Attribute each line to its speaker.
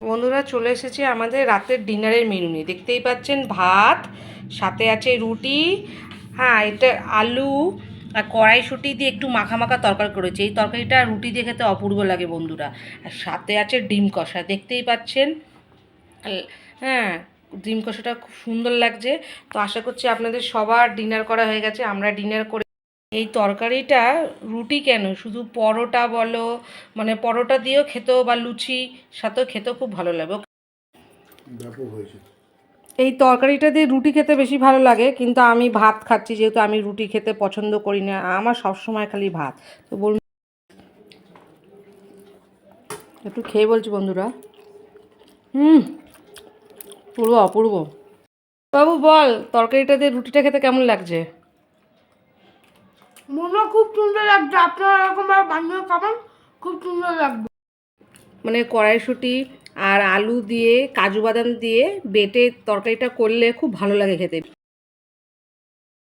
Speaker 1: বন্ধুরা চলে এসেছে আমাদের রাতের ডিনারের মেনু নিয়ে। দেখতেই পাচ্ছেন ভাত, সাথে আছে রুটি হ্যাঁ এটা আলু আর কড়াইশুঁটি দিয়ে একটু মাখা মাখা তরকারি করেছে। এই তরকারিটা রুটি দিয়ে খেতে অপূর্ব লাগে বন্ধুরা। আর সাথে আছে ডিম কষা। দেখতেই পাচ্ছেন হ্যাঁ ডিম কষাটা খুব সুন্দর লাগছে। তো আশা করছি আপনাদের সবার ডিনার করা হয়ে গেছে। আমরা ডিনার করে এই তরকারিটা রুটি কেন? শুধু পরোটা বলো মানে পরোটা দিয়েও খেতেও বা লুচি সাথেও খেতেও খুব ভালো
Speaker 2: লাগে।
Speaker 1: এই তরকারিটা দিয়ে রুটি খেতে বেশি ভালো লাগে কিন্তু আমি ভাত খাচ্ছি যেহেতু আমি রুটি খেতে পছন্দ করি না আমার সব সময় খালি ভাত। তো বলুন। একটু খেয়ে বলছি বন্ধুরা। হুম পুরো অপূর্ব। বাবু বল তরকারিটা দিয়ে রুটিটা খেতে কেমন লাগছে?
Speaker 3: মনে খুব সুন্দর লাগছে। আপনারা এরকম আর বানিয়ে খাবেন, খুব সুন্দর লাগবে।
Speaker 1: মানে কড়াইশুঁটি আর আলু দিয়ে, কাজু বাদাম দিয়ে বেটে তরকারিটা করলে খুব ভালো লাগে খেতে।